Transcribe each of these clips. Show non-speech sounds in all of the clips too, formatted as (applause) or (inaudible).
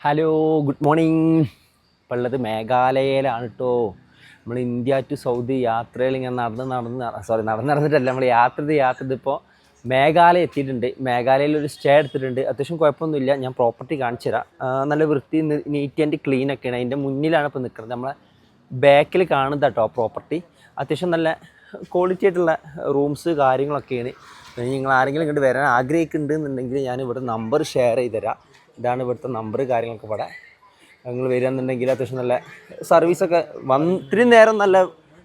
Hello good morning ഇപ്പോൾ ഉള്ളത് മേഘാലയയിലാണ് കേട്ടോ നമ്മൾ ഇന്ത്യ ടു സൗദി യാത്രയിൽ ഇങ്ങനെ നടന്ന് നടന്ന് സോറി നടന്ന് നടന്നിട്ടല്ല നമ്മൾ യാത്ര ചെയ്ത് യാത്ര ചെയ്തിപ്പോൾ മേഘാലയ എത്തിയിട്ടുണ്ട്. മേഘാലയയിൽ ഒരു സ്റ്റേ എടുത്തിട്ടുണ്ട്. അത്യാവശ്യം കുഴപ്പമൊന്നുമില്ല. ഞാൻ പ്രോപ്പർട്ടി കാണിച്ചു തരാം. നല്ല വൃത്തി നീറ്റ് ആൻഡ് ക്ലീൻ ഒക്കെയാണ് അതിന്റെ മുന്നിലാണ് ഇപ്പോൾ നിൽക്കുന്നത് നമ്മളെ ബാക്കിൽ കാണുന്നത് കേട്ടോ പ്രോപ്പർട്ടി അത്യാവശ്യം നല്ല ക്വാളിറ്റി ആയിട്ടുള്ള റൂംസ് കാര്യങ്ങളൊക്കെയാണ്. നിങ്ങൾ ആരെങ്കിലും ഇങ്ങോട്ട് വരാൻ ആഗ്രഹിക്കുന്നുണ്ടെന്നുണ്ടെങ്കിൽ ഞാൻ ഇവിടെ നമ്പർ ഷെയർ ചെയ്ത് തരാം. ഇതാണ് ഇവിടുത്തെ നമ്പർ കാര്യങ്ങളൊക്കെ ഇവിടെ. നിങ്ങൾ വരികയെന്നുണ്ടെങ്കിൽ അത്യാവശ്യം നല്ല സർവീസൊക്കെ വന്ന് നേരം നല്ല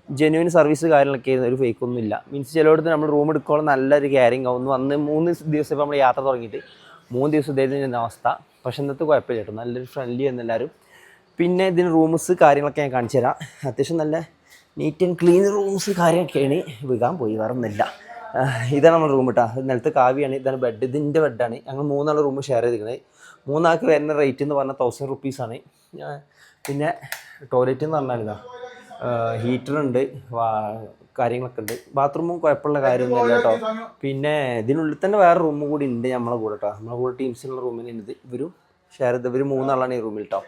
ജെന്യൂൻ സർവീസ് കാര്യങ്ങളൊക്കെ ആയിരുന്നു. ഒരു ഫേക്ക് ഒന്നും ഇല്ല. മീൻസ് ചിലയിടത്ത് നമ്മൾ റൂം എടുക്കുമ്പോൾ നല്ലൊരു കെയറിങ് ആവും. വന്ന് മൂന്ന് ദിവസം ഇപ്പോൾ നമ്മൾ യാത്ര തുടങ്ങിയിട്ട് മൂന്ന് ദിവസം ഇതായിരുന്നു അവസ്ഥ. പക്ഷെ ഇന്നത്തെ കുഴപ്പമില്ല കേട്ടോ. നല്ലൊരു ഫ്രണ്ട്ലി ആയിരുന്നു എല്ലാവരും. പിന്നെ ഇതിന് റൂംസ് കാര്യങ്ങളൊക്കെ ഞാൻ കാണിച്ചു തരാം. അത്യാവശ്യം നല്ല നീറ്റ് ആൻഡ് ക്ലീൻ റൂംസ് കാര്യമൊക്കെയാണ് വിടാൻ പോയി. വേറെ ഒന്നുമില്ല ആഹ് ഇതാണ് നമ്മുടെ റൂം കേട്ടോ നിലത്ത് കാവിയാണ്. ഇതാണ് ബെഡ് ഇതിന്റെ ബെഡാണ് ഞങ്ങൾ മൂന്നാൾ റൂം ഷെയർ ചെയ്തിരിക്കുന്നത് മൂന്നാൾക്ക് വരുന്ന റേറ്റ് എന്ന് പറഞ്ഞാൽ തൗസൻഡ് റുപ്പീസാണ് പിന്നെ ടോയ്ലറ്റ് എന്ന് പറഞ്ഞാൽ ഇതാ ഹീറ്ററുണ്ട് കാര്യങ്ങളൊക്കെ ഉണ്ട്. ബാത്റൂമും കുഴപ്പമുള്ള കാര്യമൊന്നുമില്ല കേട്ടോ. പിന്നെ ഇതിനുള്ളിൽ തന്നെ വേറെ റൂം കൂടി ഉണ്ട് നമ്മളെ കൂടെ കേട്ടോ നമ്മളെ കൂടെ ടീംസിനുള്ള റൂമിൽ ഉണ്ട് ഇവരും ഷെയർ ചെയ്ത് ഇവർ മൂന്നാളാണ് ഈ റൂമിൽ കേട്ടോ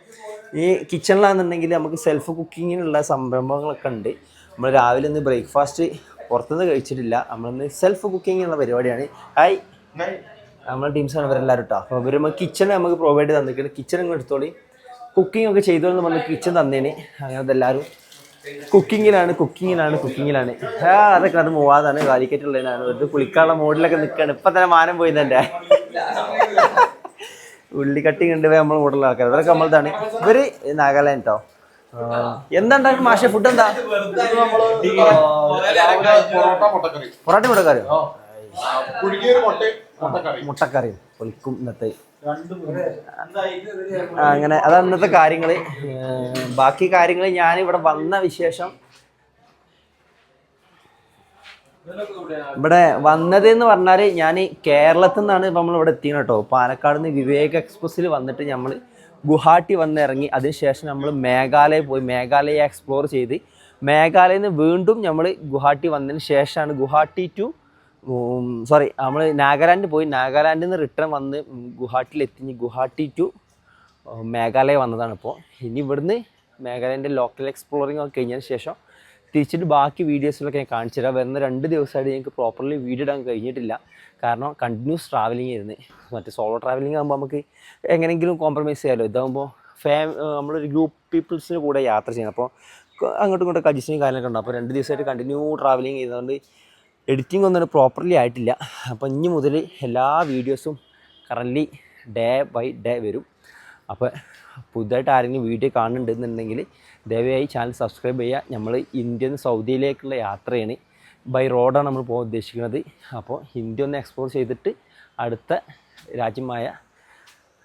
ഈ കിച്ചണിലാണെന്നുണ്ടെങ്കിൽ നമുക്ക് സെൽഫ് കുക്കിങ്ങിനുള്ള സംരംഭങ്ങളൊക്കെ ഉണ്ട്. നമ്മൾ രാവിലെ ഒന്ന് ബ്രേക്ക്ഫാസ്റ്റ് പുറത്തുനിന്ന് കഴിച്ചിട്ടില്ല. നമ്മളിന്ന് സെൽഫ് കുക്കിംഗ് എന്ന പരിപാടിയാണ്. ഹായ് നമ്മളെ ടീംസാണ് ഇവരെല്ലാവരും കേട്ടോ അപ്പോൾ ഇവർ നമുക്ക് കിച്ചൺ നമുക്ക് പ്രൊവൈഡ് തന്നിട്ടുണ്ട് കിച്ചൺ ഇങ്ങനെ എടുത്തോളി. കുക്കിംഗ് ഒക്കെ ചെയ്തോളെന്ന് പറഞ്ഞ് കിച്ചൺ തന്നേന്. അങ്ങനെ അതെല്ലാവരും കുക്കിങ്ങിലാണ് കുക്കിങ്ങിലാണ് കുക്കിങ്ങിലാണ് ആ അതൊക്കെ അത് മൂവാതാണ്. കാലിക്കറ്റ് ഉള്ളതിനാണ് വെറുതെ കുളിക്കാനുള്ള മോഡിലൊക്കെ നിൽക്കുകയാണ് ഇപ്പം തന്നെ മാനം പോയി തന്നെ. ഉള്ളി കട്ടിങ് ഉണ്ട് നമ്മൾ കൂടുതലുള്ള ആൾക്കാർ അതൊക്കെ നമ്മളതാണ്. ഇവർ നാഗാലാൻഡ് കേട്ടോ എന്താ മാഷെ ഫുഡ് എന്താ? പൊറോട്ട മുട്ടക്കറി പൊറാട്ടി മുടക്കാരോ പുഴുങ്ങിയൊരു മുട്ട മുട്ടക്കറി മുട്ടക്കറിയും. പൊളിക്കും ഇന്നത്തെ. അങ്ങനെ അതാണ് ഇന്നത്തെ കാര്യങ്ങൾ ബാക്കി കാര്യങ്ങൾ ഞാൻ ഇവിടെ വന്ന വിശേഷം ഇവിടെ വന്നത് എന്ന് പറഞ്ഞാൽ ഞാൻ കേരളത്തിൽ നിന്നാണ് നമ്മൾ ഇവിടെ എത്തിയത് കേട്ടോ. പാലക്കാട് നിന്ന് വിവേക് എക്സ്പ്രസ്സിൽ വന്നിട്ട് നമ്മൾ ഗുവാഹട്ടി വന്ന് ഇറങ്ങി അതിനുശേഷം നമ്മൾ മേഘാലയ പോയി. മേഘാലയ എക്സ്പ്ലോർ ചെയ്ത് മേഘാലയയിൽ നിന്ന് വീണ്ടും നമ്മൾ ഗുവാഹട്ടി വന്നതിന് ശേഷമാണ് ഗുവാഹട്ടി ടു സോറി നമ്മൾ നാഗാലാൻഡ് പോയി. നാഗാലാൻഡിൽ നിന്ന് റിട്ടേൺ വന്ന് ഗുവാഹട്ടിയിൽ എത്തി. ഗുവാഹട്ടി ടു മേഘാലയ വന്നതാണ് ഇപ്പോൾ ഇനി ഇവിടുന്ന് മേഘാലയന്റെ ലോക്കൽ എക്സ്പ്ലോറിംഗ് ഒക്കെ കഴിഞ്ഞതിന് ശേഷം തിരിച്ചിട്ട് ബാക്കി വീഡിയോസിലൊക്കെ ഞാൻ കാണിച്ചു തരാം വരുന്ന രണ്ട് ദിവസമായിട്ട് ഞങ്ങൾക്ക് പ്രോപ്പർലി വീഡിയോ ഇടാൻ കഴിഞ്ഞിട്ടില്ല. കാരണം കണ്ടിന്യൂസ് ട്രാവലിംഗ് ആയിരുന്നു. മറ്റേ സോളോ ട്രാവലിംഗ് ആകുമ്പോൾ നമുക്ക് എങ്ങനെയെങ്കിലും കോംപ്രമൈസ് ചെയ്യാമല്ലോ ഇതാകുമ്പോൾ ഫാം നമ്മളൊരു ഗ്രൂപ്പ് പീപ്പിൾസിന് കൂടെ യാത്ര ചെയ്യണം. അപ്പോൾ അങ്ങോട്ടും ഇങ്ങോട്ടും അഡ്ജസ്റ്റിങ് കാര്യങ്ങളൊക്കെ ഉണ്ടാവും അപ്പോൾ രണ്ട് ദിവസമായിട്ട് കണ്ടിന്യൂ ട്രാവലിംഗ് ചെയ്തുകൊണ്ട് എഡിറ്റിംഗ് ഒന്നും പ്രോപ്പർലി ആയിട്ടില്ല. അപ്പോൾ ഇനി മുതൽ എല്ലാ വീഡിയോസും കറന്റ്ലി ഡേ ബൈ ഡേ വരും. അപ്പോൾ പുതുതായിട്ട് ആരെങ്കിലും വീഡിയോ കാണുന്നുണ്ടെന്നുണ്ടെങ്കിൽ ദയവായി ചാനൽ സബ്സ്ക്രൈബ് ചെയ്യുക. നമ്മൾ ഇന്ത്യയിൽ നിന്ന് സൗദിയിലേക്കുള്ള യാത്രയാണ്. ബൈ റോഡാണ് നമ്മൾ പോകാൻ ഉദ്ദേശിക്കുന്നത് അപ്പോൾ ഇന്ത്യ ഒന്ന് എക്സ്പ്ലോർ ചെയ്തിട്ട് അടുത്ത രാജ്യമായ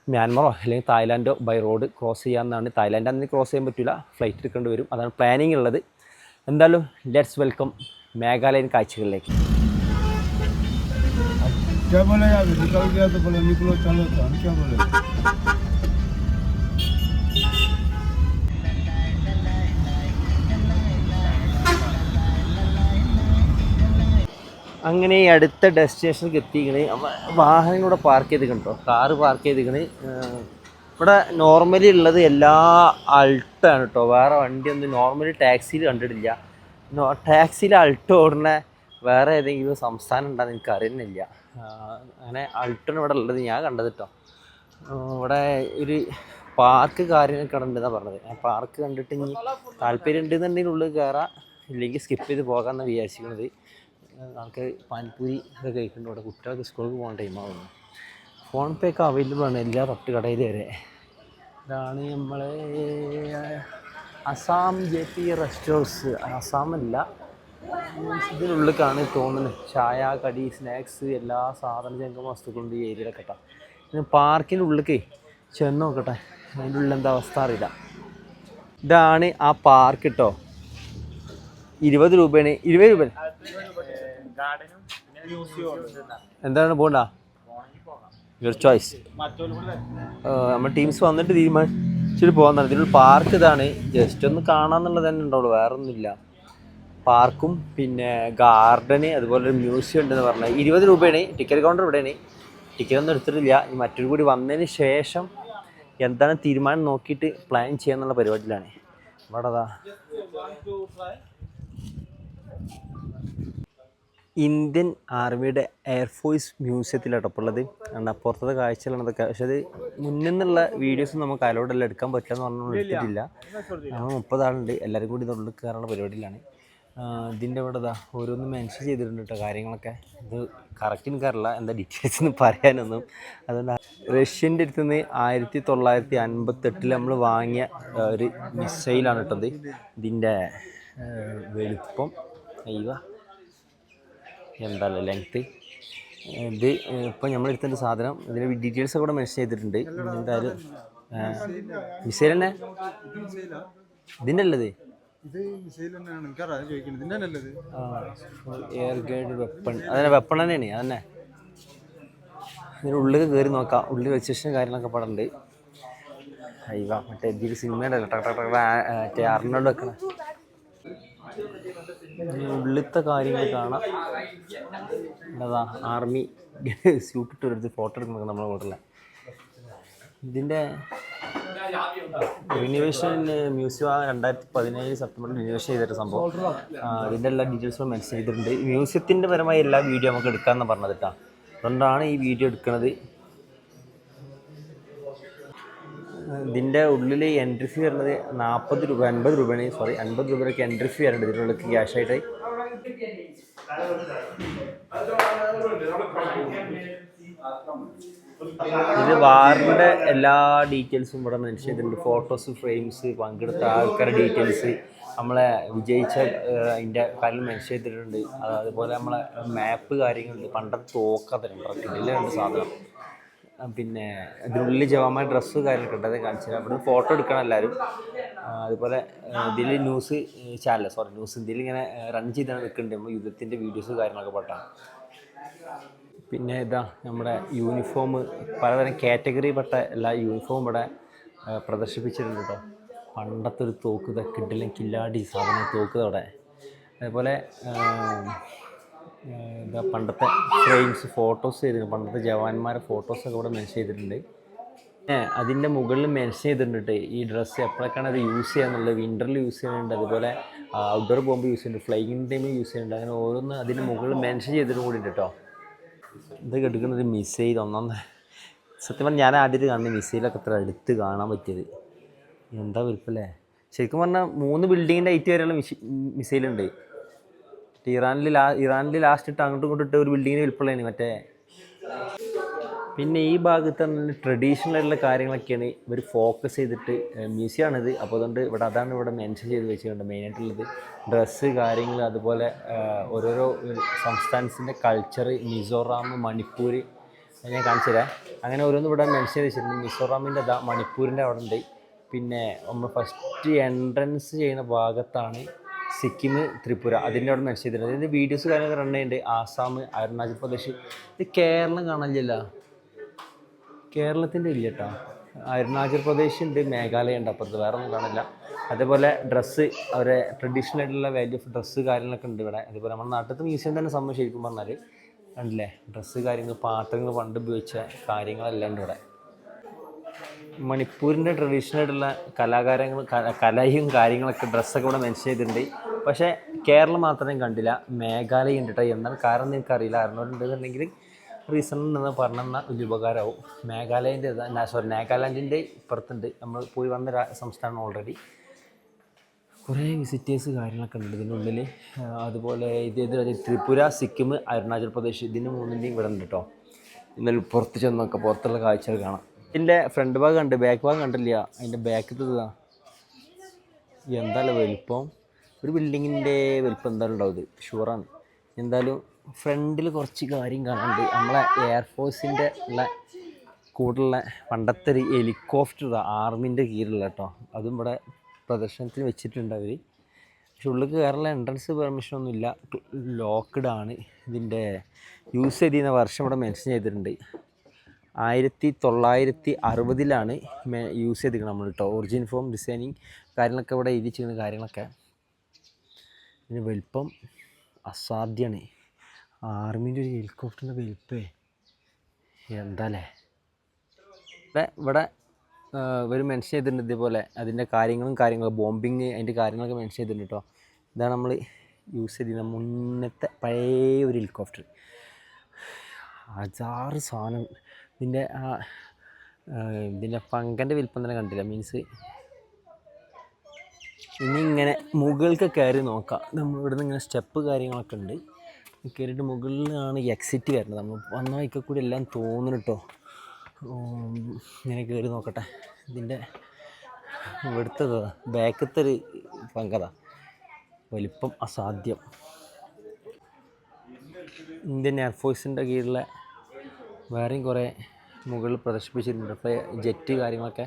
മ്യാൻമറോ അല്ലെങ്കിൽ തായ്ലാൻഡോ ബൈ റോഡ് ക്രോസ് ചെയ്യാമെന്നാണ് തായ്ലാൻഡ് അന്ന് ക്രോസ് ചെയ്യാൻ പറ്റില്ല ഫ്ലൈറ്റ് എടുക്കേണ്ടി വരും അതാണ് പ്ലാനിങ് ഉള്ളത് എന്തായാലും ലെറ്റ്സ് വെൽക്കം മേഘാലയൻ കാഴ്ചകളിലേക്ക് क्या बोले यार निकल गया तो बोले निकलो चलो तो हम क्या बोले അങ്ങനെ ഈ അടുത്ത ഡെസ്റ്റിനേഷനിലേക്ക് എത്തിക്കണേ വാഹനം കൂടെ പാർക്ക് ചെയ്തിട്ടുണ്ടോ കാറ് പാർക്ക് ചെയ്തിക്കണ് ഇവിടെ നോർമലി ഉള്ളത് എല്ലാ അൾട്ടാണ് കേട്ടോ വേറെ വണ്ടിയൊന്നും നോർമലി ടാക്സിയിൽ കണ്ടിട്ടില്ല. ടാക്സിയിൽ അൾട്ടോ ഓടുന്ന വേറെ ഏതെങ്കിലും സംസ്ഥാനം ഉണ്ടെന്ന് എനിക്ക് അറിയുന്നില്ല. അങ്ങനെ അൾട്ടാണ് ഇവിടെ ഉള്ളത്. ഞാൻ കണ്ടത് കേട്ടോ ഇവിടെ ഒരു പാർക്ക് കാര്യങ്ങളൊക്കെ ഉണ്ടെന്നാണ് പറഞ്ഞത്. ആ പാർക്ക് കണ്ടിട്ട് ഇനി താല്പര്യം ഉണ്ടെന്നുണ്ടെങ്കിൽ ഉള്ളിൽ കയറാം. ഇല്ലെങ്കിൽ സ്കിപ്പ് ചെയ്ത് പോകാമെന്നാണ് വിചാരിച്ചിരിക്കുന്നത് ആൾക്ക് പാനിപ്പൂരി ഒക്കെ കഴിക്കുന്നുണ്ട് അവിടെ കുട്ടികൾക്ക് സ്കൂളിൽ പോകാൻ ടൈമാകുന്നു ഫോൺ പേ ഒക്കെ അവൈലബിൾ ആണ് എല്ലാ തട്ട് കടയിൽ വരെ. ഇതാണ് നമ്മളെ അസാം ജെ പി റെസ്റ്റോറൻസ് അസാമല്ല ഇതിനുള്ളിലേക്കാണ് തോന്നുന്നത് ചായ കടി സ്നാക്സ് എല്ലാ സാധന ജംഗമ വസ്തുക്കളും ഈ ഏരിയയിലൊക്കെ കേട്ടോ. പിന്നെ പാർക്കിന്റെ ഉള്ളിലേക്ക് ചെന്ന് നോക്കട്ടെ. അതിന്റെ ഉള്ളിൽ എന്താ അവസ്ഥ അറിയില്ല. ഇതാണ് ആ പാർക്ക് കേട്ടോ. ഇരുപത് രൂപയാണ്. ഇരുപത് രൂപ എന്താണ് പോണ്ട? യുവർ ചോയ്സ് നമ്മൾ ടീംസ് വന്നിട്ട് തീരുമാനിച്ചിട്ട് പോകുന്നതാണ് ഇതിനുള്ള പാർക്ക് ഇതാണ്. ജസ്റ്റ് ഒന്ന് കാണാന്നുള്ളത് തന്നെ ഉണ്ടാവുള്ളൂ വേറെ ഒന്നുമില്ല പാർക്കും പിന്നെ ഗാർഡന് അതുപോലെ ഒരു മ്യൂസിയം ഉണ്ടെന്ന് പറഞ്ഞാൽ ഇരുപത് രൂപയാണ്. ടിക്കറ്റ് കൗണ്ടർ ഇവിടെയാണ്. ടിക്കറ്റ് ഒന്നും എടുത്തിട്ടില്ല. ഇനി മറ്റൊരു കൂടി വന്നതിന് ശേഷം എന്താണ് തീരുമാനം നോക്കിയിട്ട് പ്ലാൻ ചെയ്യാന്നുള്ള പരിപാടിയിലാണ്. ഇവിടെ അതാ ഇന്ത്യൻ ആർമിയുടെ എയർഫോഴ്സ് മ്യൂസിയത്തിലാണ് ഉള്ളത്. കണ്ട പുറത്തത്തെ കാഴ്ചകളാണ് അതൊക്കെ പക്ഷെ അത് മുന്നിൽ നിന്നുള്ള വീഡിയോസ് നമുക്ക് അലോടെല്ലാം എടുക്കാൻ പറ്റില്ല എന്ന് പറഞ്ഞാൽ എടുത്തിട്ടില്ല. നമ്മൾ മുപ്പതാളുണ്ട്. എല്ലാവരും കൂടി ഇതിനുള്ളിൽ കയറാനുള്ള പരിപാടിയിലാണ്. ഇതിന്റെ ഇവിടെ ഇതാ ഓരോന്ന് മെൻഷൻ ചെയ്തിട്ടുണ്ട് കേട്ടോ കാര്യങ്ങളൊക്കെ. ഇത് കറക്റ്റ് എനിക്കറില്ല എന്താ ഡീറ്റെയിൽസ് എന്ന് പറയാനൊന്നും. അതുകൊണ്ട് റഷ്യന്റെ അടുത്ത് നിന്ന് ആയിരത്തി തൊള്ളായിരത്തി അൻപത്തെട്ടിൽ നമ്മൾ വാങ്ങിയ ഒരു മിസൈലാണ് കേട്ടത് ഇതിന്റെ വലുപ്പം അയ്യോ എന്തായാലും ലെങ്ത്ത് ഇത് ഇപ്പം നമ്മൾ എടുത്തിട്ട് സാധനം ഇതിന്റെ ഡീറ്റെയിൽസ് കൂടെ മെൻഷൻ ചെയ്തിട്ടുണ്ട് എന്തായാലും മിസൈൽ തന്നെ ഇതിന്റെ അല്ലത് എയർ ഗൈഡ് വെപ്പൺ അതന്നെ വെപ്പൺ തന്നെയാണ് അതന്നെ ഇതിന് ഉള്ളിൽ കയറി നോക്കാം ഉള്ളിൽ രജിസ്ട്രേഷൻ കാര്യങ്ങളൊക്കെ പാടുണ്ട് അയ്യോ മറ്റേ ഇതിൽ സിനിമയുടെ മറ്റേ അറിഞ്ഞോണ്ട് വെക്കണ ഉള്ളിലത്തെ കാര്യങ്ങൾ കാണാം. അതാ ആർമി (laughs) സ്യൂട്ട് ഇട്ട് എടുത്ത് ഫോട്ടോ എടുക്കുന്ന നമ്മുടെ കൂട്ടല്ല ഇതിന്റെ റിനിവേഷൻ മ്യൂസിയം രണ്ടായിരത്തി പതിനേഴ് സെപ്റ്റംബറിൽ റിനിവേഷൻ ചെയ്തിട്ട് സംഭവം. ഇതിന്റെ എല്ലാ ഡീറ്റെയിൽസും മെൻഷൻ ചെയ്തിട്ടുണ്ട്. മ്യൂസിയത്തിന്റെ പരമായി എല്ലാ വീഡിയോ നമുക്ക് എടുക്കാമെന്ന് പറഞ്ഞത് കേട്ടോ അതുകൊണ്ടാണ് ഈ വീഡിയോ എടുക്കുന്നത്. ഇതിന്റെ ഉള്ളിൽ എൻട്രി ഫീ വരുന്നത് നാൽപ്പത് രൂപ അൻപത് രൂപയാണ്. സോറി അൻപത് രൂപയ്ക്ക് എൻട്രി ഫീ ഇതിനുള്ളിൽ ക്യാഷ് ആയിട്ട്. ഇത് വാറിന്റെ എല്ലാ ഡീറ്റെയിൽസും ഇവിടെ മെൻഷൻ ചെയ്തിട്ടുണ്ട്. ഫോട്ടോസ് ഫ്രെയിംസ് പങ്കെടുത്ത ആൾക്കാരുടെ ഡീറ്റെയിൽസ് നമ്മളെ വിജയിച്ച അതിന്റെ കാര്യം മെൻഷൻ ചെയ്തിട്ടുണ്ട്. അതുപോലെ നമ്മളെ മാപ്പ് കാര്യങ്ങളുണ്ട്. പണ്ടത്തെ തോക്കത്തിലുണ്ട് ഇതിലുണ്ട് സാധനം. പിന്നെ ഇതിനുള്ളിൽ ജവാന്മാർ ഡ്രസ്സ് കാര്യമൊക്കെ ഉണ്ട് അത് കാണിച്ചു അവിടെ ഫോട്ടോ എടുക്കണം എല്ലാവരും. അതുപോലെ ഇതിൽ ന്യൂസ് ചാനൽ സോറി ന്യൂസ് ഇന്ത്യയിൽ ഇങ്ങനെ റൺ ചെയ്താണ് നിൽക്കുന്നുണ്ട്. നമ്മൾ യുദ്ധത്തിന്റെ വീഡിയോസ് കാര്യങ്ങളൊക്കെ പെട്ടാണ് പിന്നെ ഇതാ നമ്മുടെ യൂണിഫോം പലതരം കാറ്റഗറി പെട്ട എല്ലാ യൂണിഫോമും ഇവിടെ പ്രദർശിപ്പിച്ചിട്ടുണ്ട് കേട്ടോ പണ്ടത്തെ ഒരു തോക്ക് കിഡിലും കില്ലാടി സാധനം തോക്ക് അവിടെ അതേപോലെ ആ, പണ്ടത്തെ ഫ്രെയിംസ് ഫോട്ടോസ് ചെയ്തിട്ടുണ്ട് പണ്ടത്തെ ജവാന്മാരെ ഫോട്ടോസൊക്കെ ഇവിടെ മെൻഷൻ ചെയ്തിട്ടുണ്ട്. അതിന്റെ മുകളിൽ മെൻഷൻ ചെയ്തിട്ടുണ്ട് ഈ ഡ്രസ്സ് എപ്പോഴൊക്കെയാണ് അത് യൂസ് ചെയ്യാന്നുള്ളത് വിന്ററിൽ യൂസ് ചെയ്യുന്നുണ്ട്. അതുപോലെ ഔട്ട്ഡോർ പോകുമ്പോൾ യൂസ് ചെയ്യുന്നുണ്ട്. ഫ്ലൈയിങ് ടൈമിൽ യൂസ് ചെയ്യുന്നുണ്ട്. അങ്ങനെ ഓരോന്ന് അതിന്റെ മുകളിൽ മെൻഷൻ ചെയ്തിട്ട് കൂടി ഉണ്ട് കേട്ടോ ഇത് എടുക്കുന്നത് മിസൈൽ ഒന്നാം സത്യം പറഞ്ഞാൽ ഞാൻ ആദ്യമായിട്ട് കാണുന്ന മിസൈലൊക്കെ അത്ര അടുത്ത് കാണാൻ പറ്റിയത്. എന്താ വലുപ്പല്ലേ? ശരിക്കും പറഞ്ഞാൽ മൂന്ന് ബിൽഡിങ്ങിന്റെ ഐറ്റ് വരെയുള്ള മിസൈലുണ്ട് ഇറാനിൽ ലാ ഇറാനിൽ ലാസ്റ്റ് ഇട്ട് അങ്ങോട്ടും ഇങ്ങോട്ടും ഇട്ട് ഒരു ബിൽഡിങ്ങിന് വലുപ്പമുള്ളതാണ് മറ്റേ. പിന്നെ ഈ ഭാഗത്ത് തന്നെ ട്രഡീഷണൽ ആയിട്ടുള്ള കാര്യങ്ങളൊക്കെയാണ് ഇവർ ഫോക്കസ് ചെയ്തിട്ട് മ്യൂസിയം ആണിത്. അപ്പോൾ അതുകൊണ്ട് ഇവിടെ അതാണ് ഇവിടെ മെൻഷൻ ചെയ്ത് വെച്ചിട്ടുണ്ട് മെയിനായിട്ടുള്ളത് ഡ്രസ്സ് കാര്യങ്ങൾ അതുപോലെ ഓരോരോ സംസ്ഥാനത്തിന്റെ കൾച്ചർ മിസോറാം മണിപ്പൂർ ഞാൻ കാണിച്ചു തരാം. അങ്ങനെ ഓരോന്ന് ഇവിടെ മെൻഷൻ ചെയ്ത് വെച്ചിട്ടുണ്ട്. മിസോറാമിന്റെ മണിപ്പൂരിന്റെ അവിടെ ഉണ്ട് പിന്നെ നമ്മൾ ഫസ്റ്റ് എൻട്രൻസ് ചെയ്യുന്ന ഭാഗത്താണ് സിക്കിം ത്രിപുര അതിന്റെ അവിടെ മെൻഷൻ ചെയ്തിട്ടുണ്ട്. അതായത് വീഡിയോസ് കാര്യങ്ങൾ റൺ ചെയ്യുന്നുണ്ട്. ആസാം അരുണാചൽ പ്രദേശ്. ഇത് കേരളം കാണില്ല കേരളത്തിന്റെ ഇല്ല കേട്ടോ അരുണാചൽ പ്രദേശ് ഉണ്ട് മേഘാലയ ഉണ്ട്. അപ്പുറത്ത് വേറെ ഒന്നും കാണില്ല. അതേപോലെ ഡ്രസ്സ് അവരെ ട്രഡീഷണൽ ആയിട്ടുള്ള വാല്യൂ ഓഫ് ഡ്രസ്സ് കാര്യങ്ങളൊക്കെ ഉണ്ട് ഇവിടെ. അതേപോലെ നമ്മുടെ നാട്ടിലത്തെ മ്യൂസിയം തന്നെ സംഭവം ശരിക്കും പറഞ്ഞാൽ കണ്ടില്ലേ? ഡ്രസ്സ് കാര്യങ്ങൾ പാത്രങ്ങൾ പണ്ട് ഉപയോഗിച്ച കാര്യങ്ങളെല്ലാം ഉണ്ട് ഇവിടെ. മണിപ്പൂരിന്റെ ട്രഡീഷണൽ ആയിട്ടുള്ള കലാകാരങ്ങൾ കലയും കാര്യങ്ങളൊക്കെ ഡ്രസ്സൊക്കെ ഇവിടെ മെൻഷൻ ചെയ്തിട്ടുണ്ട്. പക്ഷേ കേരളം മാത്രമേ കണ്ടില്ല. മേഘാലയ ഉണ്ട് കേട്ടോ എന്നാൽ കാരണം എനിക്കറിയില്ല. അറിഞ്ഞവരുണ്ടെന്നുണ്ടെങ്കിൽ റീസൺ എന്ന് പറഞ്ഞാൽ വലിയ ഉപകാരമാവും. മേഘാലയന്റെ സോറി നാഗാലാൻഡിന്റെ ഇപ്പുറത്തുണ്ട്. നമ്മൾ പോയി വന്ന സംസ്ഥാനം ഓൾറെഡി കുറേ വിസിറ്റേഴ്സ് കാര്യങ്ങളൊക്കെ ഉണ്ട് ഇതിനുള്ളിൽ അതുപോലെ ഇത് ഇത് ത്രിപുര സിക്കിം അരുണാചൽ പ്രദേശ്. ഇതിന് മൂന്നിന്റെയും ഇവിടെ ഉണ്ട് കേട്ടോ ഇന്നലെ പുറത്ത് ചെന്നൊക്കെ പുറത്തുള്ള കാഴ്ചകൾ കാണാം. ഇതിന്റെ ഫ്രണ്ട് ഭാഗം കണ്ട് ബാക്ക് ഭാഗം കണ്ടില്ല. അതിന്റെ ബാക്കിൽ ഇതാ. എന്തായാലും വലിപ്പം. ഒരു ബിൽഡിങ്ങിന്റെ വലിപ്പം എന്തായാലും ഉണ്ടാവും ഇത്. ഷുവറാണ് എന്തായാലും ഫ്രണ്ടിൽ കുറച്ച് കാര്യം കാണാനുണ്ട്. നമ്മളെ എയർഫോഴ്സിന്റെ ഉള്ള കൂടുതലുള്ള പണ്ടത്തെ ഒരു ഹെലികോപ്റ്റർ ആർമിന്റെ കീഴിലുള്ള കേട്ടോ അതും ഇവിടെ പ്രദർശനത്തിന് വെച്ചിട്ടുണ്ട് അവർ പക്ഷെ ഉള്ളിൽ കയറാനുള്ള എൻട്രൻസ് പെർമിഷൻ ഒന്നുമില്ല ലോക്ക്ഡ് ആണ്. ഇതിന്റെ യൂസ് ചെയ്തിരുന്ന വർഷം ഇവിടെ മെൻഷൻ ചെയ്തിട്ടുണ്ട്. ആയിരത്തി തൊള്ളായിരത്തി അറുപതിലാണ് യൂസ് ചെയ്തിരിക്കുന്നത് നമ്മൾ കേട്ടോ ഒറിജിൻ ഫോം ഡിസൈനിങ് കാര്യങ്ങളൊക്കെ ഇവിടെ എഴുതി ചെയ്യുന്ന കാര്യങ്ങളൊക്കെ. ഇതിന് വലിപ്പം അസാധ്യമാണ് ആർമീന്റെ ഒരു ഹെലികോപ്റ്ററിന്റെ വലിപ്പേ. എന്താല്ലേ? ഇവിടെ ഇവിടെ ഇവർ മെൻഷൻ ചെയ്തിട്ടുണ്ട് ഇതേപോലെ. അതിന്റെ കാര്യങ്ങളും കാര്യങ്ങളും ബോംബിങ് അതിന്റെ കാര്യങ്ങളൊക്കെ മെൻഷൻ ചെയ്തിട്ടുണ്ട് കേട്ടോ ഇതാണ് നമ്മൾ യൂസ് ചെയ്തിരുന്ന മുന്നത്തെ പഴയ ഒരു ഹെലികോപ്റ്റർ. അജാറ് സാധനം. ഇതിന്റെ ആ ഇതിന്റെ പങ്കന്റെ വലിപ്പം തന്നെ കണ്ടില്ല മീൻസ് ഇനി ഇങ്ങനെ മുകൾക്ക് കയറി നോക്കാം. നമ്മൾ ഇവിടുന്ന് ഇങ്ങനെ സ്റ്റെപ്പ് കാര്യങ്ങളൊക്കെ ഉണ്ട്. കയറിയിട്ട് മുകളിലാണ് എക്സിറ്റ് വരുന്നത്. നമ്മൾ വന്ന വഴിക്ക് കൂടി എല്ലാം തോന്നുന്നു കേട്ടോ ഇങ്ങനെ കയറി നോക്കട്ടെ. ഇതിന്റെ ഇവിടുത്തെ ബാക്കത്തെ ഒരു പങ്കത. വലിപ്പം അസാധ്യം. ഇന്ത്യൻ എയർഫോഴ്സിന്റെ കീഴിലെ വേറെയും കുറേ മുകളിൽ പ്രദർശിപ്പിച്ചിട്ടുണ്ട്. ഇപ്പോൾ ജെറ്റ് കാര്യങ്ങളൊക്കെ.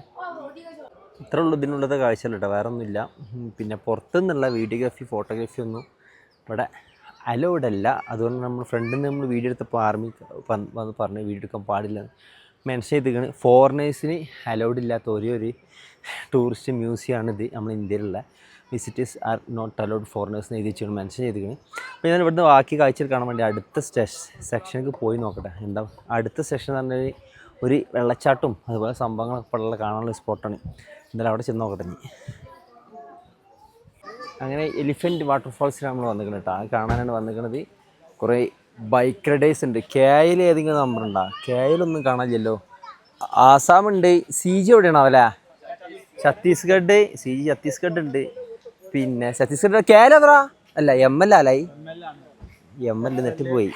ഇത്ര ഉള്ളൂ ഇതിനുള്ളത് കാഴ്ചയല്ല കേട്ടോ. വേറെ ഒന്നുമില്ല പിന്നെ പുറത്തുനിന്നുള്ള വീഡിയോഗ്രാഫി ഫോട്ടോഗ്രാഫി ഒന്നും ഇവിടെ അലൗഡ് അല്ല. അതുകൊണ്ട് നമ്മൾ ഫ്രണ്ടിൽ നിന്ന് നമ്മൾ വീഡിയോ എടുത്തപ്പോൾ ആർമി വന്ന് പറഞ്ഞ് വീഡിയോ എടുക്കാൻ പാടില്ല. മെൻഷൻ ചെയ്തിരിക്കുന്നത് ഫോറിനേഴ്സിന് അലൗഡ് ഇല്ലാത്ത ഒരേ ഒരു ടൂറിസ്റ്റ് മ്യൂസിയമാണ് ഇത്. നമ്മൾ ഇന്ത്യയിലുള്ള. Visitors are not allowed foreigners എന്ന് എഴുതി വെച്ചാണ് മെൻഷൻ ചെയ്തിരിക്കുന്നത് അപ്പോൾ ഞാൻ ഇവിടുന്ന് ബാക്കി കാഴ്ചയിൽ കാണാൻ വേണ്ടി അടുത്ത സ്റ്റെഷ് സെക്ഷനിലേക്ക് പോയി നോക്കട്ടെ. എന്താ അടുത്ത സെക്ഷൻ എന്ന് പറഞ്ഞാൽ ഒരു വെള്ളച്ചാട്ടവും അതുപോലെ സംഭവങ്ങളൊക്കെ ഉള്ള കാണാനുള്ള സ്പോട്ടാണ് എന്തായാലും അവിടെ ചെന്ന് നോക്കട്ടെ നീ അങ്ങനെ എലിഫന്റ് വാട്ടർഫാൾസിലാണ് നമ്മൾ വന്നിരിക്കുന്നത് കേട്ടോ. അത് കാണാനാണ് വന്നിരിക്കുന്നത്. കുറേ ബൈക്ക് റൈഡേഴ്സ് ഉണ്ട്. കേയിൽ ഏതെങ്കിലും നമ്പർ ഉണ്ടോ? കേയിലൊന്നും കാണാനില്ലല്ലോ. ആസാമുണ്ട്. സി ജി എവിടെയാണോ അവലെ? ഛത്തീസ്ഗഡ്. സി ജി ഛത്തീസ്ഗഡ് ഉണ്ട്. പിന്നെ ഛത്തീസ്ഗഡ് കേലെത്ര അല്ല എം എൽ അല്ലായി എം എൽ നെറ്റ് പോയി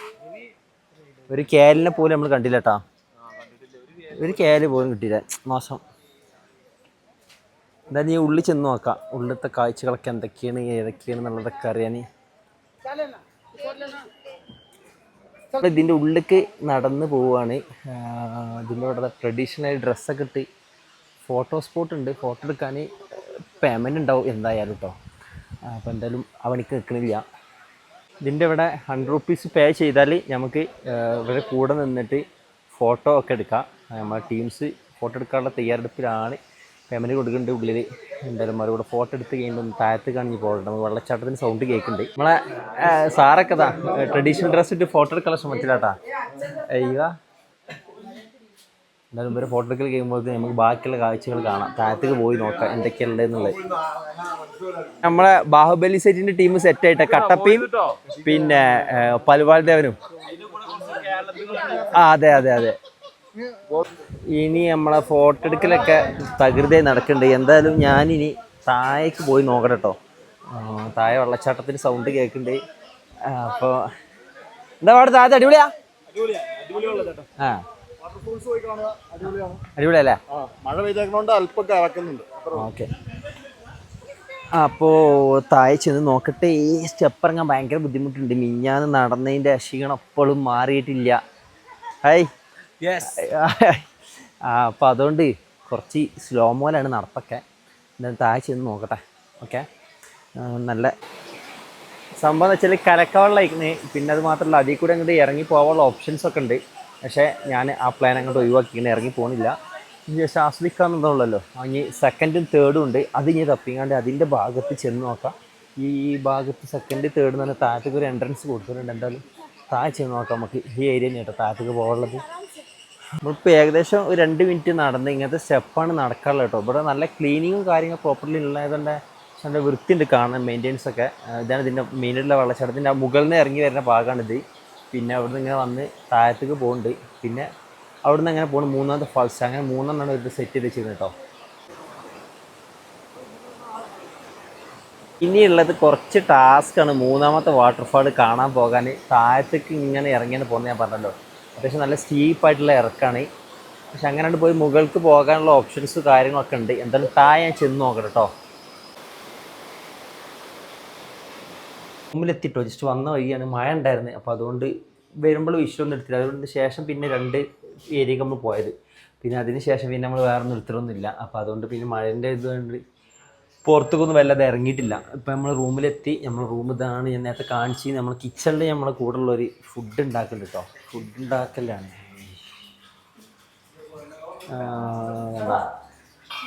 ഒരു കേലിനെ പോലും നമ്മൾ കണ്ടില്ല കേട്ടോ ഒരു കേൽ പോലും കിട്ടിയില്ല. മോശം. എന്താ നീ ഉള്ളിൽ ചെന്ന് നോക്കാം. ഉള്ളിലത്തെ കാഴ്ചകളൊക്കെ എന്തൊക്കെയാണ് ഏതൊക്കെയാണ് എന്നുള്ളതൊക്കെ അറിയാൻ. ഇതിന്റെ ഉള്ളിലേക്ക് നടന്ന് പോവുകയാണ് ഇതിന്റെ അവിടെ ട്രഡീഷണൽ ഡ്രസ്സൊക്കെ ഇട്ട് ഫോട്ടോ സ്പോട്ട് ഉണ്ട്. ഫോട്ടോ എടുക്കാൻ പേയ്മെന്റ് ഉണ്ടാവും എന്തായാലും കേട്ടോ അപ്പോൾ എന്തായാലും ആ പണിക്ക് നിൽക്കണില്ല ഇതിന്റെ ഇവിടെ ഹൺഡ്രഡ് റുപ്പീസ് പേ ചെയ്താൽ നമുക്ക് ഇവിടെ കൂടെ നിന്നിട്ട് ഫോട്ടോ ഒക്കെ എടുക്കാം. നമ്മളെ ടീംസ് ഫോട്ടോ എടുക്കാനുള്ള തയ്യാറെടുപ്പിലാണ് പേയ്മെന്റ് കൊടുക്കുന്നുണ്ട് ഉള്ളിൽ എന്തായാലും മറുകൂടെ ഫോട്ടോ എടുത്ത് കഴിയുമ്പോൾ താഴത്ത് കാണിഞ്ഞ് നമുക്ക് വെള്ളച്ചാട്ടത്തിന് സൗണ്ട് കേൾക്കുന്നുണ്ട് നമ്മളെ സാറൊക്കെ താ ട്രഡീഷണൽ ഡ്രസ്സ് ഇട്ട് ഫോട്ടോ എടുക്കാനുള്ള ശ്രമത്തിലാട്ടാ. അയ്യോ. എന്തായാലും ഇവരെ ഫോട്ടോ എടുക്കൽ കഴിയുമ്പോഴത്തേക്ക് നമുക്ക് ബാക്കിയുള്ള കാഴ്ചകൾ കാണാം. താഴത്തേക്ക് പോയി നോക്കാം എന്തൊക്കെയുള്ളത് എന്നുള്ളത് നമ്മളെ ബാഹുബലി സെറ്റിന്റെ ടീം സെറ്റ് ആയിട്ട് കട്ടപ്പയും പിന്നെ പൽവാൾ ദേവനും ആ അതെ അതെ അതെ. ഇനി നമ്മളെ ഫോട്ടോ എടുക്കലൊക്കെ തകൃതിയായി നടക്കുന്നുണ്ട് എന്തായാലും ഞാനിനി താഴേക്ക് പോയി നോക്കട്ടെ കേട്ടോ താഴെ വെള്ളച്ചാട്ടത്തിന് സൗണ്ട് കേൾക്കുന്നുണ്ട് അപ്പോൾ എന്താ പാട് താഴത്തെ? അടിപൊളിയാ? ആ. അടിപൊളിയല്ലേ? മഴ പെയ്തേക്കണോണ്ട് അല്പം ഇറക്കുന്നുണ്ട് ഓക്കെ. അപ്പോൾ താഴെ ചെന്ന് നോക്കട്ടെ ഈ സ്റ്റെപ്പ് ഇറങ്ങാൻ ഭയങ്കര ബുദ്ധിമുട്ടുണ്ട്. മിഞ്ഞാന്ന് നടന്നതിന്റെ ക്ഷീണം അപ്പോഴും മാറിയിട്ടില്ല. ഹായ്. ആ അപ്പോൾ അതുകൊണ്ട് കുറച്ച് സ്ലോ മോലാണ് നടപ്പൊക്കെ. എന്തായാലും താഴെ ചെന്ന് നോക്കട്ടെ. ഓക്കെ? നല്ല സംഭവം എന്ന് വെച്ചാൽ കരക്കവെള്ളമായിരിക്കുന്നത് പിന്നെ അത് മാത്രമല്ല അതിൽ കൂടെ അങ്ങോട്ട് ഇറങ്ങി പോകാനുള്ള ഓപ്ഷൻസ് ഒക്കെ ഉണ്ട്. പക്ഷേ ഞാൻ ആ പ്ലാൻ അങ്ങോട്ട് ഒഴിവാക്കിയിട്ട് ഇറങ്ങി പോകുന്നില്ല ജസ്റ്റ് എന്നുള്ളല്ലോ അങ്ങനെ സെക്കൻഡും തേർഡും ഉണ്ട്. അത് ഇനി തപ്പിങ്ങാണ്ട് അതിന്റെ ഭാഗത്ത് ചെന്ന് നോക്കാം. ഈ ഭാഗത്ത് സെക്കൻഡ് തേർഡ് എന്ന് പറഞ്ഞാൽ താഴത്തേക്ക് ഒരു എൻട്രൻസ് കൊടുത്തിട്ടുണ്ട്. എന്തായാലും താഴെ ചെന്ന് നോക്കാം നമുക്ക് ഈ ഏരിയ കേട്ടോ താഴത്തേക്ക് പോകാനുള്ളത്. നമ്മളിപ്പോൾ ഏകദേശം ഒരു രണ്ട് മിനിറ്റ് നടന്ന് ഇങ്ങനത്തെ സ്റ്റെപ്പാണ് നടക്കാറുള്ളത് കേട്ടോ. ഇവിടെ നല്ല ക്ലീനിങ്ങും കാര്യങ്ങളും പ്രോപ്പർലി ഉള്ളതുകൊണ്ട് നല്ല വൃത്തിയുണ്ട് കാണാൻ മെയിന്റെനൻസ് ഒക്കെ. ഇതാണ് ഇതിന്റെ മെയിനായിട്ടുള്ള വെള്ളച്ചാട്ടത്തിന്റെ മുകളിൽ നിന്ന് ഇറങ്ങി വരുന്ന ഭാഗമാണിത് പിന്നെ അവിടെ നിന്ന് ഇങ്ങനെ വന്ന് താഴത്തേക്ക് പോകുന്നുണ്ട്. പിന്നെ അവിടുന്ന് അങ്ങനെ പോകണം മൂന്നാമത്തെ ഫാൾസ് അങ്ങനെ മൂന്നെണ്ണമാണ് ഇത് സെറ്റ് ചെയ്ത് വെച്ചിരുന്നത് കേട്ടോ. ഇനിയുള്ളത് കുറച്ച് ടാസ്ക്കാണ് മൂന്നാമത്തെ വാട്ടർഫാൾ കാണാൻ പോകാൻ. താഴത്തേക്ക് ഇങ്ങനെ ഇറങ്ങിയാണ് പോകുന്നത് ഞാൻ പറഞ്ഞല്ലോ. അത്യാവശ്യം നല്ല സ്റ്റീപ്പായിട്ടുള്ള ഇറക്കാണ്. പക്ഷെ അങ്ങനെ പോയി മുകൾക്ക് പോകാനുള്ള ഓപ്ഷൻസ് കാര്യങ്ങളൊക്കെ ഉണ്ട്. എന്തായാലും താഴെ ഞാൻ ചെന്ന് നോക്കട്ടെ കേട്ടോ. മുമ്പിലെത്തിട്ടോ. ജസ്റ്റ് വന്ന വഴിയാണ്. മഴ ഉണ്ടായിരുന്നത് അപ്പോൾ അതുകൊണ്ട് വരുമ്പോൾ വിഷയമൊന്നും എടുത്തില്ല. അതുകൊണ്ട് ശേഷം പിന്നെ രണ്ട് ഏരിയക്ക് നമ്മൾ പോയത്. പിന്നെ അതിന് ശേഷം പിന്നെ നമ്മൾ വേറെ നിർത്തലൊന്നുമില്ല. അപ്പോൾ അതുകൊണ്ട് പിന്നെ മഴേന്റെ ഇതുകൊണ്ട് പുറത്തേക്കൊന്നും വല്ലാതെ ഇറങ്ങിയിട്ടില്ല. ഇപ്പം നമ്മൾ റൂമിലെത്തി. നമ്മൾ റൂം ഇതാണ് ഞാൻ നേരത്തെ കാണിച്ച് നമ്മൾ കിച്ചണിൽ നമ്മളെ കൂടെ ഉള്ളൊരു ഫുഡ് ഉണ്ടാക്കുന്നുണ്ട് കേട്ടോ ഫുഡ് ഉണ്ടാക്കലാണ്.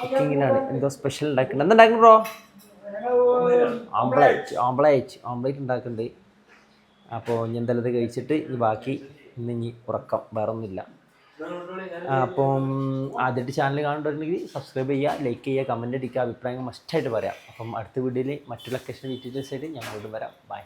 കുക്കിങ്ങിലാണ് എന്തോ സ്പെഷ്യൽ ഉണ്ടാക്കുന്നുണ്ട് എന്താ ബ്രോ ഓംപ്ലേറ്റ് ഓംപ്ലേറ്റ് ഓംപ്ലേറ്റ് ഉണ്ടാക്കുന്നുണ്ട് അപ്പോൾ ഞാൻ എന്തായാലും ഇത് കഴിച്ചിട്ട് ഇനി ബാക്കി ഇന്ന് ഇനി ഉറക്കം. വേറെ ഒന്നുമില്ല അപ്പം ആദ്യമായിട്ട് ചാനൽ കാണുന്നുണ്ടെങ്കിൽ സബ്സ്ക്രൈബ് ചെയ്യുക ലൈക്ക് ചെയ്യുക കമന്റ് അടിക്കുക അഭിപ്രായങ്ങൾ മസ്റ്റായിട്ട് പറയാം. അപ്പം അടുത്ത വീഡിയോയിൽ മറ്റു ലൊക്കേഷൻ ഡീറ്റെയിൽസ് ആയിട്ട് ഞാൻ വീണ്ടും വരാം. ബൈ